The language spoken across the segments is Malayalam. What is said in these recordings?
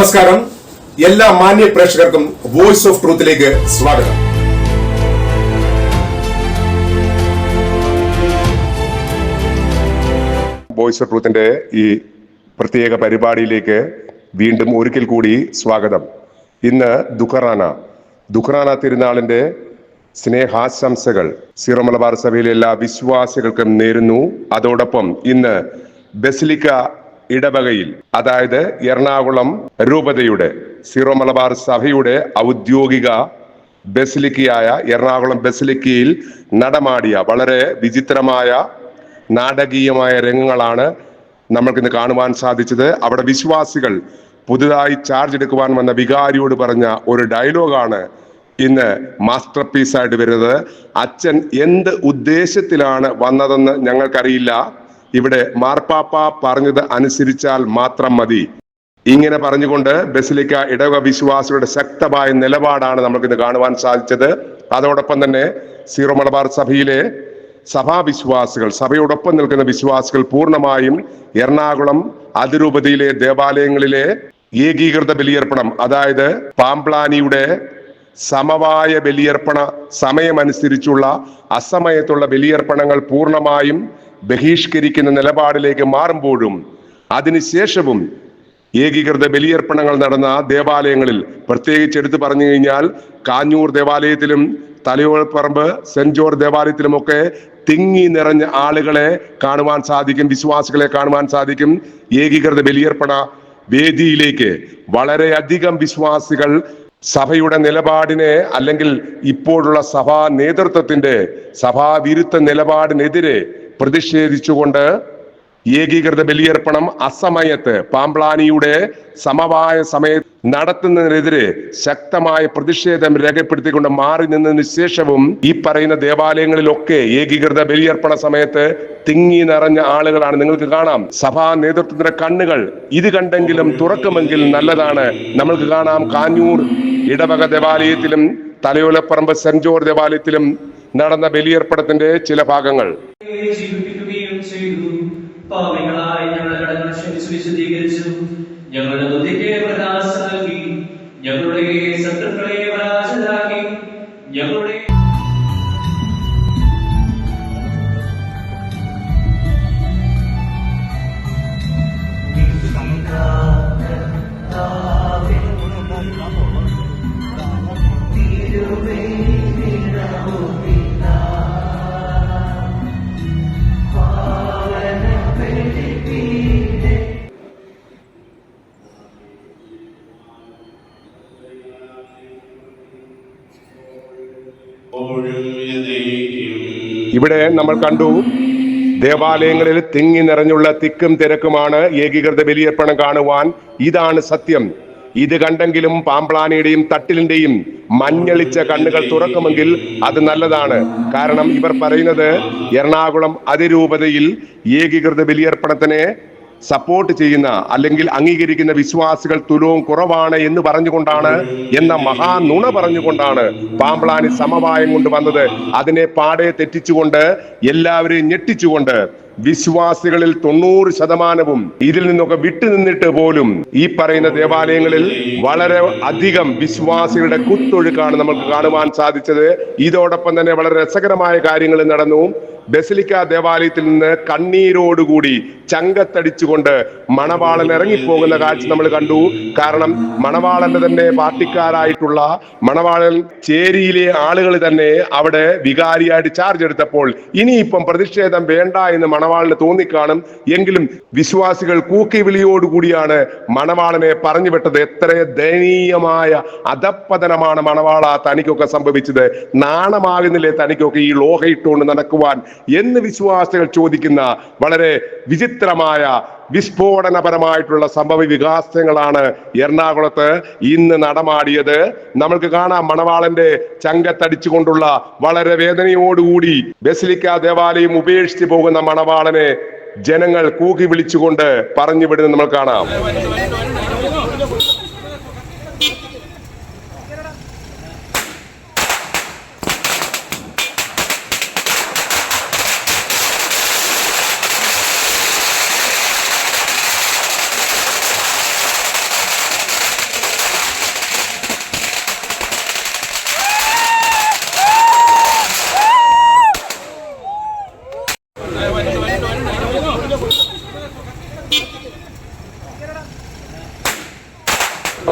നമസ്കാരം. എല്ലാ മാന്യ പ്രേക്ഷകർക്കും വോയിസ് ഓഫ് ട്രൂത്തിലേക്ക് സ്വാഗതം. വോയിസ് ഓഫ് ട്രൂത്തിന്റെ ഈ പ്രത്യേക പരിപാടിയിലേക്ക് വീണ്ടും ഒരിക്കൽ കൂടി സ്വാഗതം. ഇന്ന് ദുഃഖറാന ദുഃഖറാന തിരുനാളിന്റെ സ്നേഹാശംസകൾ സീറോ മലബാർ സഭയിലെ എല്ലാ വിശ്വാസികൾക്കും നേരുന്നു. അതോടൊപ്പം ഇന്ന് ബസിലിക്ക ഇടവകയിൽ അതായത് എറണാകുളം രൂപതയുടെ സീറോ മലബാർ സഭയുടെ ഔദ്യോഗിക ബസിലിക്കയായ എറണാകുളം ബസിലിക്കയിൽ നടമാടിയ വളരെ വിചിത്രമായ നാടകീയമായ രംഗങ്ങളാണ് നമ്മൾക്കിന്ന് കാണുവാൻ സാധിച്ചത്. അവിടെ വിശ്വാസികൾ പുതുതായി ചാർജ് എടുക്കുവാൻ വന്ന വികാരിയോട് പറഞ്ഞ ഒരു ഡയലോഗാണ് ഇന്ന് മാസ്റ്റർ പീസായിട്ട് വരുന്നത്. അച്ഛൻ എന്ത് ഉദ്ദേശത്തിലാണ് വന്നതെന്ന് ഞങ്ങൾക്കറിയില്ല. ഇവിടെ മാർപ്പാപ്പ പറഞ്ഞത് അനുസരിച്ചാൽ മാത്രം മതി. ഇങ്ങനെ പറഞ്ഞുകൊണ്ട് ബസിലിക്ക ഇടവ വിശ്വാസികളുടെ ശക്തമായ നിലപാടാണ് നമുക്കിന്ന് കാണുവാൻ സാധിച്ചത്. അതോടൊപ്പം തന്നെ സീറോ മലബാർ സഭയിലെ സഭാവിശ്വാസികൾ സഭയോടൊപ്പം നിൽക്കുന്ന വിശ്വാസികൾ പൂർണമായും എറണാകുളം അതിരൂപതയിലെ ദേവാലയങ്ങളിലെ ഏകീകൃത ബലിയർപ്പണം അതായത് പാംപ്ലാനിയുടെ സമവായ ബലിയർപ്പണ സമയമനുസരിച്ചുള്ള അസമയത്തുള്ള ബലിയർപ്പണങ്ങൾ പൂർണമായും ബഹിഷ്കരിക്കുന്ന നിലപാടിലേക്ക് മാറുമ്പോഴും അതിനുശേഷവും ഏകീകൃത ബലിയർപ്പണങ്ങൾ നടന്ന ദേവാലയങ്ങളിൽ പ്രത്യേകിച്ച് എടുത്തു പറഞ്ഞു കഴിഞ്ഞാൽ കാഞ്ഞൂർ ദേവാലയത്തിലും തലയോൾപ്പറമ്പ് സെന്റ് ജോർജ് ദേവാലയത്തിലുമൊക്കെ തിങ്ങി നിറഞ്ഞ ആളുകളെ കാണുവാൻ സാധിക്കും വിശ്വാസികളെ കാണുവാൻ സാധിക്കും. ഏകീകൃത ബലിയർപ്പണ വേദിയിലേക്ക് വളരെയധികം വിശ്വാസികൾ സഭയുടെ നിലപാടിനെ അല്ലെങ്കിൽ ഇപ്പോഴുള്ള സഭാ നേതൃത്വത്തിന്റെ സഭാവിരുദ്ധ നിലപാടിനെതിരെ പ്രതിഷേധിച്ചുകൊണ്ട് ഏകീകൃത ബലിയർപ്പണം അസമയത്ത് പാംപ്ലാനിയുടെ സമവായ സമയത്ത് നടത്തുന്നതിനെതിരെ ശക്തമായ പ്രതിഷേധം രേഖപ്പെടുത്തിക്കൊണ്ട് മാറി നിന്നതിന് ശേഷവും ഈ പറയുന്ന ദേവാലയങ്ങളിലൊക്കെ ഏകീകൃത ബലിയർപ്പണ സമയത്ത് തിങ്ങി നിറഞ്ഞ ആളുകളാണ്. നിങ്ങൾക്ക് കാണാം. സഭാ നേതൃത്വത്തിന്റെ കണ്ണുകൾ ഇത് കണ്ടെങ്കിലും തുറക്കുമെങ്കിൽ നല്ലതാണ്. നമ്മൾക്ക് കാണാം കാഞ്ഞൂർ ഇടവക ദേവാലയത്തിലും തലയോലപ്പറമ്പ് സെന്റ് ജോർജ് ദേവാലയത്തിലും നടന്ന ബലിയർപ്പണത്തിന്റെ ചില ഭാഗങ്ങൾ. ഞങ്ങളുടെ ഞങ്ങളുടെ ബുദ്ധിക്ക് പ്രകാശം നൽകി. ഞങ്ങളുടെ ശത്രുക്കളെ പരാജരാക്കി ഞങ്ങളുടെ ഇവിടെ നമ്മൾ കണ്ടു ദേവാലയങ്ങളിൽ തിങ്ങി നിറഞ്ഞുള്ള തിക്കും തിരക്കുമാണ് ഏകീകൃത ബലിയർപ്പണം കാണുവാൻ. ഇതാണ് സത്യം. ഇത് കണ്ടെങ്കിലും പാമ്പ്ലാനയുടെയും തട്ടിലിന്റെയും മഞ്ഞളിച്ച കണ്ണുകൾ തുറക്കുമെങ്കിൽ അത് നല്ലതാണ്. കാരണം ഇവർ പറയുന്നത് എറണാകുളം അതിരൂപതയിൽ ഏകീകൃത ബലിയർപ്പണത്തിനെ സപ്പോർട്ട് ചെയ്യുന്ന അല്ലെങ്കിൽ അംഗീകരിക്കുന്ന വിശ്വാസികൾ തുലവും കുറവാണ് എന്ന് പറഞ്ഞുകൊണ്ടാണ് എന്ന മഹാ നുണ പറഞ്ഞുകൊണ്ടാണ് പാമ്പ്ലാനി സമവായം കൊണ്ട് വന്നത്. അതിനെ പാടെ തെറ്റിച്ചുകൊണ്ട് എല്ലാവരെയും ഞെട്ടിച്ചുകൊണ്ട് വിശ്വാസികളിൽ തൊണ്ണൂറ് ശതമാനവും ഇതിൽ നിന്നൊക്കെ വിട്ടുനിന്നിട്ട് പോലും ഈ പറയുന്ന ദേവാലയങ്ങളിൽ വളരെ അധികം വിശ്വാസികളുടെ കുത്തൊഴുക്കാണ് നമുക്ക് കാണുവാൻ സാധിച്ചത്. ഇതോടൊപ്പം തന്നെ വളരെ രസകരമായ കാര്യങ്ങൾ നടന്നു. ബസിലിക്ക ദേവാലയത്തിൽ നിന്ന് കണ്ണീരോടുകൂടി ചങ്കത്തടിച്ചുകൊണ്ട് മണവാളൻ ഇറങ്ങിപ്പോകുന്ന കാഴ്ച നമ്മൾ കണ്ടു. കാരണം മണവാളന്റെ തന്നെ പാർട്ടിക്കാരായിട്ടുള്ള മണവാളൻ ചേരിയിലെ ആളുകൾ തന്നെ അവിടെ വികാരിയായിട്ട് ചാർജ് എടുത്തപ്പോൾ ഇനിയിപ്പം പ്രതിഷേധം വേണ്ട എന്ന് മണവാളിന് തോന്നിക്കാണും. എങ്കിലും വിശ്വാസികൾ കൂക്കി വിളിയോടുകൂടിയാണ് മണവാളനെ പറഞ്ഞു വിട്ടത്. എത്ര ദയനീയമായ അധപ്പതനമാണ് മണവാള തനിക്കൊക്കെ സംഭവിച്ചത്. നാണമാകുന്നില്ലേ തനിക്കൊക്കെ ഈ ലോഹ ഇട്ടുകൊണ്ട് നടക്കുവാൻ എന്ന് വിശ്വാസികൾ ചോദിക്കുന്ന വളരെ വിചിത്രമായ വിസ്ഫോടനപരമായിട്ടുള്ള സംഭവ വികാസങ്ങളാണ് എറണാകുളത്ത് ഇന്ന് നടമാടിയത്. നമ്മൾക്ക് കാണാം മണവാളന്റെ ചങ്കത്തടിച്ചുകൊണ്ടുള്ള വളരെ വേദനയോടുകൂടി ബസിലിക്ക ദേവാലയം ഉപേക്ഷിച്ചു പോകുന്ന മണവാളനെ ജനങ്ങൾ കൂകി വിളിച്ചുകൊണ്ട് പറഞ്ഞു വിടുന്നത് നമ്മൾ കാണാം.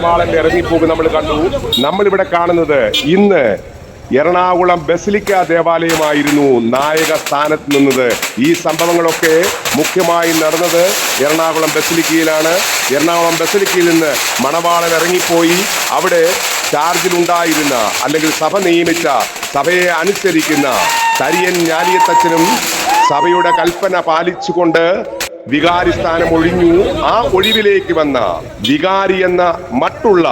മണവാളന്റെ ഇറങ്ങിപ്പോക്ക് നമ്മൾ കണ്ടു. നമ്മളിവിടെ കാണുന്നത് ഇന്ന് എറണാകുളം ബസിലിക്ക ദേവാലയമായിരുന്നു നായക സ്ഥാനത്ത് നിന്നത്. ഈ സംഭവങ്ങളൊക്കെ മുഖ്യമായി നടന്നത് എറണാകുളം ബസിലിക്കയിലാണ്. എറണാകുളം ബസിലിക്കയിൽ നിന്ന് മണവാളൻ ഇറങ്ങിപ്പോയി. അവിടെ ചാർജിലുണ്ടായിരുന്ന അല്ലെങ്കിൽ സഭ നിയമിച്ച സഭയെ അനുസരിക്കുന്ന തരിയൻ ഞാലിയത്തച്ഛനും സഭയുടെ കൽപ്പന പാലിച്ചുകൊണ്ട് വികാരി സ്ഥാനം ഒഴിഞ്ഞു ആ ഒഴിവിലേക്ക് വന്ന വികാരി എന്ന മട്ടുള്ള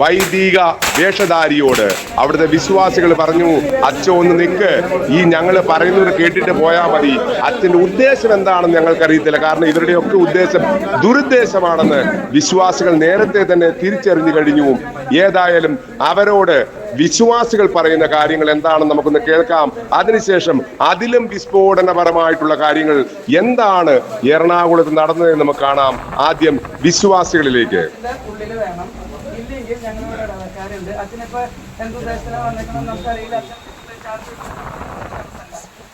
വൈദിക വേഷധാരിയോട് അവിടുത്തെ വിശ്വാസികൾ പറഞ്ഞു അച്ഛൻ ഒന്ന് നിൽക്ക് ഈ ഞങ്ങൾ പറയുന്നത് കേട്ടിട്ട് പോയാൽ മതി. അച്ഛന്റെ ഉദ്ദേശം എന്താണെന്ന് ഞങ്ങൾക്കറിയത്തില്ല. കാരണം ഇവരുടെയൊക്കെ ഉദ്ദേശം ദുരുദ്ദേശമാണെന്ന് വിശ്വാസികൾ നേരത്തെ തന്നെ തിരിച്ചറിഞ്ഞു കഴിഞ്ഞു. ഏതായാലും അവരോട് വിശ്വാസികൾ പറയുന്ന കാര്യങ്ങൾ എന്താണെന്ന് നമുക്കൊന്ന് കേൾക്കാം. അതിനുശേഷം അതിലും വിസ്ഫോടനപരമായിട്ടുള്ള കാര്യങ്ങൾ എന്താണ് എറണാകുളത്ത് നടന്നതെന്ന് നമുക്ക് കാണാം. ആദ്യം വിശ്വാസികളിലേക്ക്.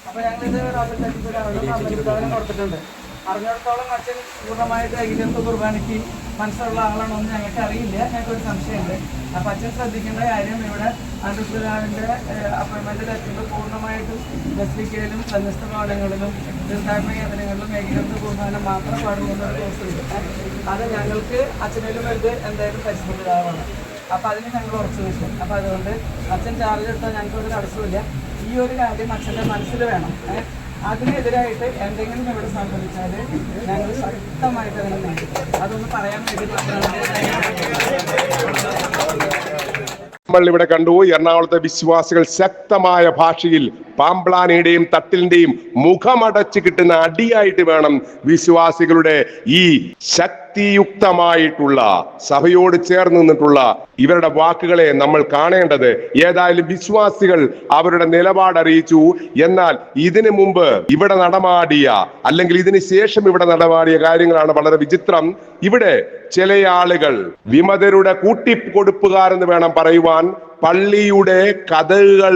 അപ്പൊ ഞങ്ങളിത് റബ്ബർ തട്ടിപ്പിടാനുള്ള അമ്പതിഭവനം കൊടുത്തിട്ടുണ്ട്. അറിഞ്ഞിടത്തോളം അച്ഛൻ പൂർണമായിട്ട് ഏകീകൃത കുർബാനയ്ക്ക് മനസ്സിലുള്ള ആളാണോ എന്ന് ഞങ്ങൾക്ക് അറിയില്ല. ഞങ്ങൾക്ക് ഒരു സംശയമുണ്ട്. അപ്പം അച്ഛൻ ശ്രദ്ധിക്കേണ്ട കാര്യം ഇവിടെ അന്തസ്സുരാവിന്റെ അപ്പോയിൻമെന്റ് എത്തുമ്പോൾ പൂർണമായിട്ടും ബസ്ലിക്കയിലും സന്യസ്ത പാഠങ്ങളിലും തീർത്ഥാടന കേന്ദ്രങ്ങളിലും ഏകീകൃത കുർബാന മാത്രം പാടുള്ളൂ എന്നൊരു ദിവസമുണ്ട്. അത് ഞങ്ങൾക്ക് അച്ഛനിലും വലുത് എന്തായാലും പരിശ്രമിതാവാണ് അപ്പം അതിന് ഞങ്ങൾ ഉറച്ചു നിൽക്കും അപ്പം അതുകൊണ്ട് അച്ഛൻ ചാർജ് എടുത്താൽ ഞങ്ങൾക്ക് ഒരു തടസ്സമില്ല ഈ ഒരു കാര്യം അച്ഛന്റെ മനസ്സിൽ വേണം? അതിനെതിരായിട്ട് എന്തെങ്കിലും ഇവിടെ സംഭവിച്ചാൽ ഞങ്ങൾ ശക്തമായിട്ട് അതിനെ അതൊന്ന് പറയാൻ വേണ്ടി നമ്മൾ ഇവിടെ കണ്ടു എറണാകുളത്തെ വിശ്വാസികൾ ശക്തമായ ഭാഷയിൽ പാമ്പ്ലാനയുടെയും തട്ടിലിന്റെയും മുഖമടച്ച് കിട്ടുന്ന അടിയായിട്ട് വേണം വിശ്വാസികളുടെ ഈ ശക്തിയുക്തമായിട്ടുള്ള സഭയോട് ചേർന്ന് നിന്നിട്ടുള്ള ഇവരുടെ വാക്കുകളെ നമ്മൾ കാണേണ്ടത്. ഏതായാലും വിശ്വാസികൾ അവരുടെ നിലപാട് അറിയിച്ചു. എന്നാൽ ഇതിനു മുമ്പ് ഇവിടെ നടമാടിയ അല്ലെങ്കിൽ ഇതിന് ശേഷം ഇവിടെ നടമാടിയ കാര്യങ്ങളാണ് വളരെ വിചിത്രം. ഇവിടെ ചില ആളുകൾ വിമതരുടെ കൂട്ടിക്കൊടുപ്പുകാരെന്ന് വേണം പറയുവാൻ പള്ളിയുടെ കഥകൾ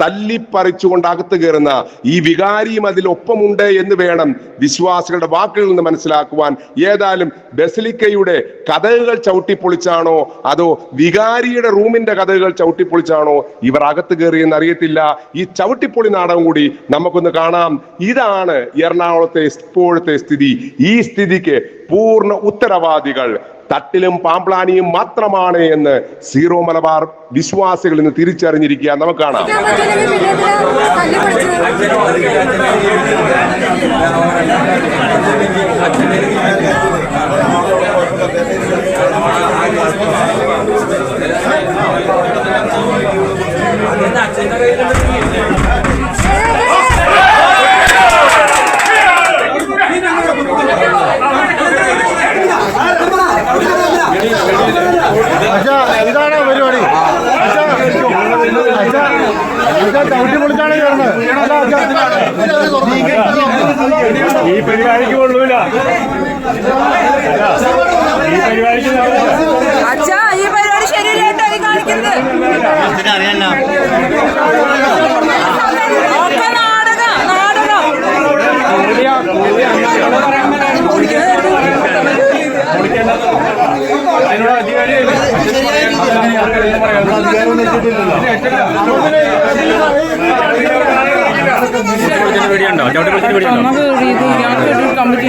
തല്ലിപ്പറിച്ചുകൊണ്ട് അകത്ത് കയറുന്ന ഈ വികാരിയും അതിൽ ഒപ്പമുണ്ട് എന്ന് വേണം വിശ്വാസികളുടെ വാക്കുകളിൽ നിന്ന് മനസ്സിലാക്കുവാൻ. ഏതായാലും ബസലിക്കയുടെ കഥകൾ ചവിട്ടിപ്പൊളിച്ചാണോ അതോ വികാരിയുടെ റൂമിന്റെ കഥകൾ ചവിട്ടിപ്പൊളിച്ചാണോ ഇവർ അകത്ത് കയറിയെന്ന് അറിയത്തില്ല. ഈ ചവിട്ടിപ്പൊളി നാടകം കൂടി നമുക്കൊന്ന് കാണാം. ഇതാണ് എറണാകുളത്തെ ഇപ്പോഴത്തെ സ്ഥിതി. ഈ സ്ഥിതിക്ക് പൂർണ ഉത്തരവാദികൾ. തട്ടിലും പാമ്പ്ലാനിയും മാത്രമാണ് എന്ന് സീറോ മലബാർ വിശ്വാസികൾ ഇന്ന് തിരിച്ചറിഞ്ഞിരിക്കുക. നമുക്ക് കാണാം. അച്ഛാ ഈ പരിപാടി ശരിയല്ലാട്ടോ ഈ കാണിക്കുന്നത് ഒക്കെ നാടക നാടകം. അതിനോട് അധികാരി അധികാരം എത്തിയിട്ടില്ലല്ലോ കമ്മിറ്റി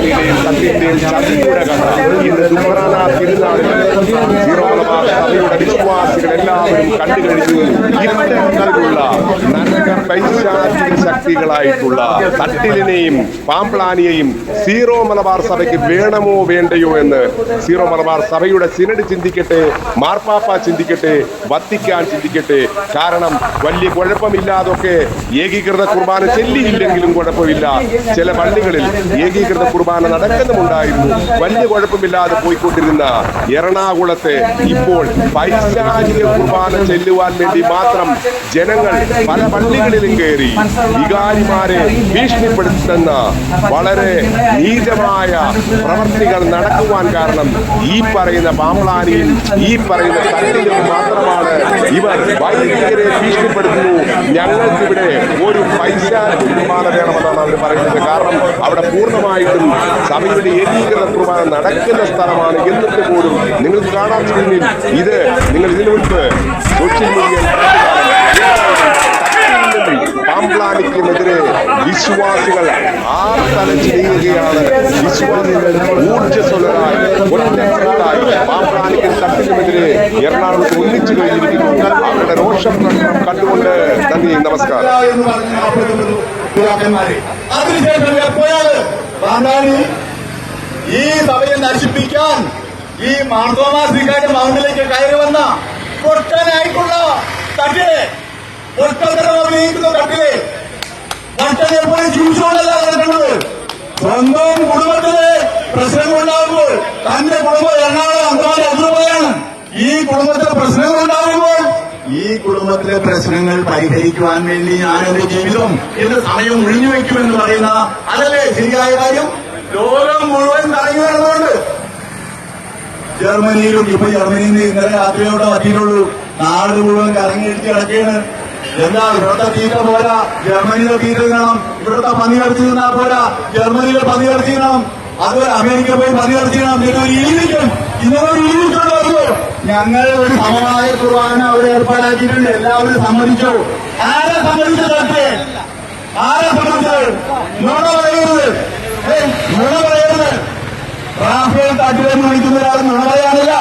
പാമ്പ്ലാനിയുടെയും തട്ടിന്റെയും ചതിയുടെ കഥ ഇന്ന് ദുഃഖറാന തിരുനാളിൽ സഭയുടെ വിശ്വാസികൾ എല്ലാവരും കണ്ടു കഴിഞ്ഞു ഇത്തരത്തിലുള്ള പൈശാചിക ശക്തികളായിട്ടുള്ള തട്ടിലിനെയും പാമ്പ്ലാനിയെയും സീറോ മലബാർ സഭയ്ക്ക് വേണമോ വേണ്ടയോ എന്ന് സീറോ മലബാർ സഭയുടെ സിനഡ് ചിന്തിക്കട്ടെ മാർപ്പാപ്പ ചിന്തിക്കട്ടെ വത്തിക്കാൻ ചിന്തിക്കട്ടെ. കാരണം വലിയ കുഴപ്പമില്ലാതൊക്കെ ഏകീകൃത കുർബാന ചെല്ലിയില്ലെങ്കിലും കുഴപ്പമില്ല. ചില പള്ളികളിൽ ഏകീകൃത കുർബാന നടക്കുന്നുമുണ്ടായിരുന്നു. വലിയ കുഴപ്പമില്ലാതെ പോയിക്കൊണ്ടിരുന്ന എറണാകുളത്തെ ഇപ്പോൾ പൈശാചിക കുർബാന ചെല്ലുവാൻ വേണ്ടി മാത്രം ജനങ്ങൾ പല പള്ളികളിലും കയറി വികാരിമാരെ ഭീഷണിപ്പെടുത്തുന്ന വളരെ നീചമായ പ്രവർത്തികൾ നടക്കുവാൻ കാരണം ഈ പറയുന്ന പാമ്പളാനിയിൽ ഈ പറയുന്ന തട്ടിലും മാത്രമാണ് ഇവർ വൈദികരെ ഭീഷണിപ്പെടുത്തുന്നു. ഞങ്ങൾക്കിവിടെ ഒരു പൈസ കുർബാന വേണമെന്നാണ് അവർ പറയുന്നത്. കാരണം അവിടെ പൂർണമായിട്ടും സഭയുടെ ഏകീകൃത കുർബാന നടക്കുന്ന സ്ഥലമാണ് എന്നിട്ട് പോലും നിങ്ങൾക്ക് കാണാൻ സ്ക്രീനിൽ ഇത് നിങ്ങൾ ഇതിനു മുൻപ് സോഷ്യൽ വിശ്വാസികൾ ആർത്തലച്ച് ചെയ്യുകയാണ് വിശ്വാസികൾ ഊർജസ്വലരായി തട്ടിനുമെതിരെ എറണാകുളത്ത് ഒന്നിച്ചു കഴിഞ്ഞിരിക്കുന്നു. അവരുടെ രോഷം കണ്ടുകൊണ്ട് നന്ദി നമസ്കാരം. ഈ സഭയെ നശിപ്പിക്കാൻ ഈ മാർത്തോമാ ശ്രീകാന്റെ മൗണ്ടിലേക്ക് കയറി വന്ന പൊട്ടനായിട്ടുള്ള തട്ടിലെ പൊട്ടത്തരം അഭിനയിക്കുന്ന തട്ടിലെ സ്വന്തം കുടുംബത്തിലെ പ്രശ്നങ്ങളുണ്ടാകുമ്പോൾ തന്റെ കുടുംബം എറണാകുളം അന്തമാൻ അതിർവയാണ് ഈ കുടുംബത്തിലെ പ്രശ്നങ്ങളുണ്ടാകുമ്പോൾ ഈ കുടുംബത്തിലെ പ്രശ്നങ്ങൾ പരിഹരിക്കുവാൻ വേണ്ടി ഞാൻ എന്റെ ജീവിതം എന്റെ സമയം ഒഴിഞ്ഞു വയ്ക്കുമെന്ന് പറയുന്ന അതല്ലേ ശരിയായ കാര്യം? ലോകം മുഴുവൻ തടഞ്ഞു വരുന്നുണ്ട് ജർമ്മനിയിലും ഇപ്പൊ ജർമ്മനിയിൽ ഇന്നലെ രാത്രിയോടെ പറ്റിയിട്ടുള്ളൂ നാട് മുഴുവൻ കറങ്ങിയിടിച്ച് കിടക്കുകയാണ്. എന്താ ഇവിടുത്തെ തീറ്റ പോരാ? ജർമ്മനിയുടെ തീറ്റ തിന്നണം. ഇവിടുത്തെ പന്നി കടിച്ചു തിന്നാ പോരാ. ജർമ്മനിയിലെ പന്നി കടിച്ചു തിന്നണം. അത് അമേരിക്ക പോയി പന്നി കടിച്ചു ഇരിക്കുള്ളൂ ഞങ്ങൾ ഒരു സമവായ കുർബാന അവിടെ ഏർപ്പാടാക്കിയിട്ടുണ്ട്. എല്ലാവരും സമ്മതിച്ചു? ആരെ സമ്മതിച്ചത് ആരെ സമ്മതിച്ചത്? നുണ പറയരുത്. നുണ പറയരുത്. റാഫേൽ തട്ടിലെന്ന് വിളിക്കുന്ന ഒരാൾ നുണ പറയാനില്ല.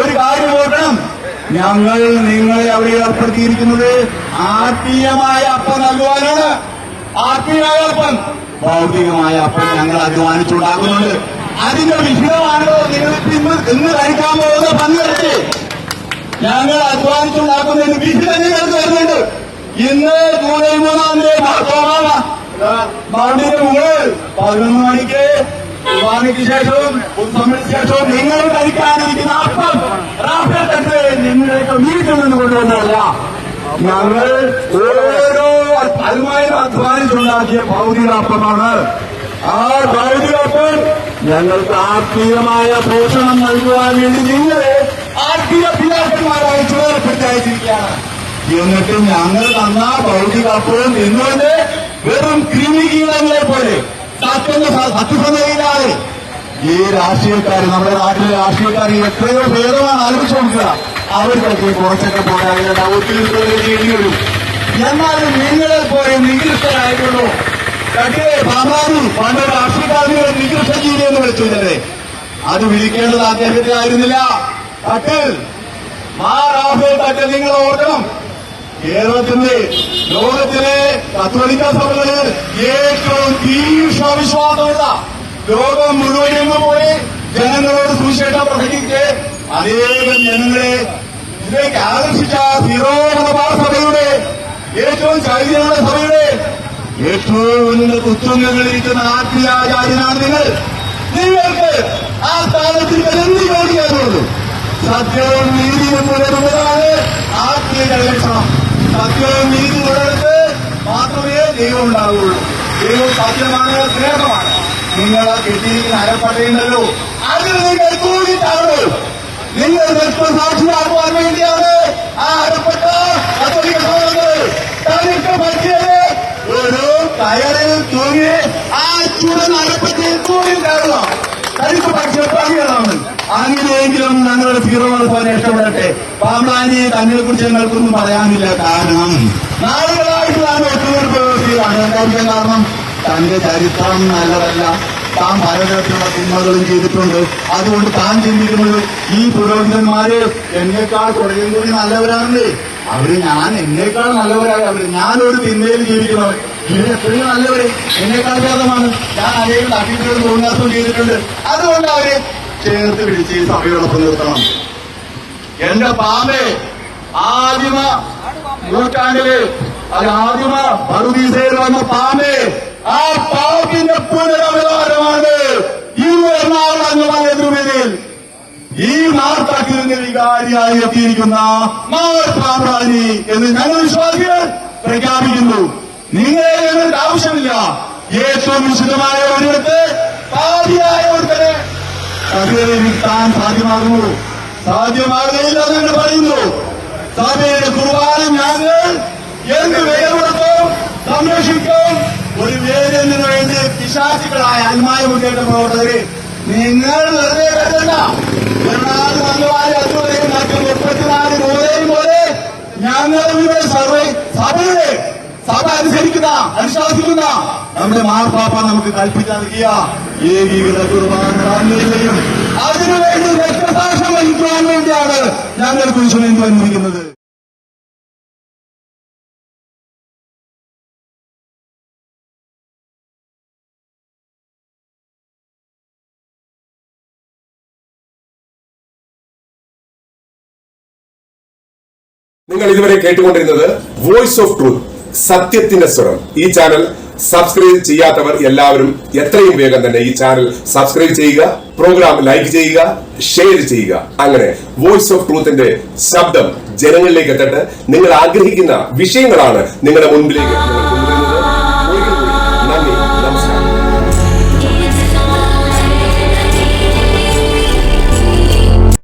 ഒരു കാര്യം ഓർക്കണം. ഞങ്ങൾ നിങ്ങളെ അവിടെ ഏർപ്പെടുത്തിയിരിക്കുന്നത് ആത്മീയമായ അപ്പം നൽകുവാനാണ് ആത്മീയമായ അപ്പം ഭൗതികമായ അപ്പം ഞങ്ങൾ അധ്വാനിച്ചുണ്ടാക്കുന്നുണ്ട് അതിന്റെ വിഹിതമാണോ നിങ്ങൾ ഇന്ന് ഇന്ന് കഴിക്കാൻ പോകുന്ന പങ്കെടുത്ത്. ഞങ്ങൾ അധ്വാനിച്ചുണ്ടാക്കുന്നതിന് വിഹിതം നിങ്ങൾക്ക് വരുന്നുണ്ട് ഇന്ന് ജൂലൈ മൂന്നാം തീയതി പതിനൊന്ന് മണിക്ക് കുർബാനയ്ക്ക് ശേഷവും ഉത്സവത്തിന് ശേഷവും നിങ്ങൾ കഴിക്കാനിരിക്കുന്ന അപ്പം റാഫേൽ തട്ട് നിങ്ങളേക്ക് വീട്ടിൽ നിന്ന് കൊണ്ടുവന്നതല്ല. ഞങ്ങൾ ഓരോ അതുമായി അധ്വാനിച്ചുണ്ടാക്കിയ ഭൗതികാപ്പമാണ് ആ ഭൗതികാപ്പം ഞങ്ങൾക്ക് ആത്മീയമായ പോഷണം നൽകുവാൻ വേണ്ടി നിങ്ങളെ ആത്മീയ പിതാക്കന്മാരായി ചുവതലപ്പെടുത്തി അയച്ചിരിക്കുകയാണ് എന്നിട്ട് ഞങ്ങൾ തന്ന ഭൗതിക അപ്പവും നിന്നുകൊണ്ട് വെറും ക്രിമികീടങ്ങളെ പോലെ സത്യ സത്യസന്ധതയിലാണ് ഈ രാഷ്ട്രീയക്കാർ നമ്മുടെ നാട്ടിലെ രാഷ്ട്രീയക്കാർ എത്രയോ ഭേദമാണ് ആലോചിച്ചു നോക്കുക. അവർക്കൊക്കെ കുറച്ചൊക്കെ പോരാ ഒത്തിരി ചെയ്യേണ്ടി വരും എന്നാലും നിങ്ങളെ പോലെ നികൃഷ്ടരായിട്ടുള്ളൂ. കട്ടിലെ ഭാമാരി പണ്ട് രാഷ്ട്രീയക്കാരികളെ നികൃഷ്ട ജീവി എന്ന് വിളിച്ചിരുന്നത് അത് വിളിക്കേണ്ടത് അദ്ദേഹത്തിനായിരുന്നില്ല. കട്ടിൽ മാ റാഫേൽ തട്ടിൽ നിങ്ങൾ ഓർക്കണം. കേരളത്തിന്റെ ലോകത്തിലെ കത്തോലിക്ക സഭകളിൽ ഏറ്റവും തീക്ഷ്ണ വിശ്വാസമുള്ള ലോകം മുഴുവൻ പോയി ജനങ്ങളോട് സുവിശേഷം പ്രസംഗിച്ച് അനേകം ജനങ്ങളെ ഇതിലേക്ക് ആകർഷിച്ച സീറോ മലബാർ സഭയുടെ ഏറ്റവും ചൈതന്യമുള്ള സഭയുടെ ഏറ്റവും ഉന്നത ഉത്തുംഗങ്ങളിരിക്കുന്ന ആത്മീയാചാര്യനാണ് നിങ്ങൾ. നിങ്ങൾക്ക് ആ സ്ഥാനത്തിൽ എന്ത് യോഗ്യതയുള്ളൂ സത്യവും നീതിയും പുലരുന്നതാണ് ആത്മീയ ലക്ഷണം സത്യവും നീതി മാത്രമേ ദൈവം ഉണ്ടാവുകയുള്ളൂ ദൈവം സത്യമാണ് സ്നേഹമാണ്. നിങ്ങൾ കെട്ടിയിരിക്കുന്ന അരപ്പട്ടയുണ്ടല്ലോ അതിൽ നിങ്ങൾ കൂടിയിട്ടാണ് നിങ്ങൾ സാക്ഷിയാക്കുവാൻ വേണ്ടിയാണ് ആ അരപ്പെട്ട തനിക്ക് പറ്റിയത് ഒരു കയറിൽ തൂങ്ങി ആ ചുടൻ അരപ്പറ്റയിൽ തൂങ്ങി കയറണം അങ്ങനെയെങ്കിലും ഞങ്ങളുടെ തീർമാനം ഇഷ്ടപ്പെടട്ടെ. പാമ്പാനി തന്നെ കുറിച്ച് ഞങ്ങൾക്കൊന്നും പറയാനില്ല. കാരണം നാളുകളായിട്ട് താൻ ഒത്തുതീർപ്പ് കാരണം. തന്റെ ചരിത്രം നല്ലതല്ല. താൻ പലതരത്തിലുള്ള തിന്മകളും ചെയ്തിട്ടുണ്ട്. അതുകൊണ്ട് താൻ ചിന്തിക്കുന്നത് ഈ പുരോഹിതന്മാര് എന്നെക്കാൾ കുറയും കൂടി നല്ലവരാണല്ലേ? അവർ ഞാൻ എന്നേക്കാൾ നല്ലവരായ. അവർ ഞാനൊരു തിന്മയിൽ ജീവിക്കുന്നവർ ഇവർ എപ്പോഴും നല്ലവര് എന്നെക്കാൾ ഭേദമാണ് ഞാൻ അനേകം നാട്ടിൽ തോന്നാത്തം ചെയ്തിട്ടുണ്ട്. അതുകൊണ്ട് അവർ ചേർത്ത് പിടിച്ച് ഈ സഭയോടൊപ്പം നിർത്തണം. എന്റെ പാമ്പേ ആദിമ നൂറ്റാണ്ടിൽ അത് ആദിമ മറുദീസയിൽ വന്ന പാമ്പേ ആ പാമ്പിന്റെ പുനരവതാരമാണ് ഈ എറണാകുളം ഈ മാർത്താക്കിന്റെ വികാരിയായി എത്തിയിരിക്കുന്ന മാർപ്പാമ്പാനി എന്ന് ഞങ്ങൾ വിശ്വാസികൾ പ്രഖ്യാപിക്കുന്നു. നിങ്ങളെ ഞങ്ങൾക്ക് ആവശ്യമില്ല. ഏറ്റവും വിശുദ്ധമായ ഒരിടത്ത് പാതിയായ ഒരുത്തനെ സഭയിലിരുത്താൻ സാധ്യമാകുന്നു. സാധ്യമാകുകയില്ല എന്ന് പറയുന്നു. സഭയുടെ കുർബാന ഞങ്ങൾ എന്ത് വില കൊടുക്കും സംരക്ഷിക്കും. ഒരു വേദനു വേണ്ടി പിശാചുക്കളായ അന്മായ മുന്നേറ്റ പ്രവർത്തകരെ നിങ്ങൾ വെറുതെ കരുതണ്ട. എറണാകുളം അംഗവാരി അതുവരെയും മറ്റും മുപ്പത്തിനാല് മൂലയും പോലെ ഇവിടെ സർവേ സഭയുടെ സഭ അനുസരിക്കുന്ന അനുശാസിക്കുന്ന നമ്മുടെ മാർപ്പാപ്പ നമുക്ക് കൽപ്പിച്ചു നൽകിയ ഏകീകൃത കുർബാന പ്രാർത്ഥനയും അതിനുവേണ്ടി രക്തസാക്ഷം വഹിക്കുവാൻ വേണ്ടിയാണ് ഞങ്ങൾ കുരിശുവേണ്ടി വന്നിരിക്കുന്നത്. നിങ്ങൾ ഇതുവരെ കേട്ടുകൊണ്ടിരുന്നത് വോയിസ് ഓഫ് ട്രൂത്ത് സത്യത്തിന്റെ സ്വരം. ഈ ചാനൽ സബ്സ്ക്രൈബ് ചെയ്യാത്തവർ എല്ലാവരും എത്രയും വേഗം തന്നെ ഈ ചാനൽ സബ്സ്ക്രൈബ് ചെയ്യുക പ്രോഗ്രാം ലൈക്ക് ചെയ്യുക ഷെയർ ചെയ്യുക. അങ്ങനെ വോയിസ് ഓഫ് ട്രൂത്തിന്റെ ശബ്ദം ജനങ്ങളിലേക്ക് എത്തിട്ട്. നിങ്ങൾ ആഗ്രഹിക്കുന്ന വിഷയങ്ങളാണ് നിങ്ങളുടെ മുൻപിലേക്ക്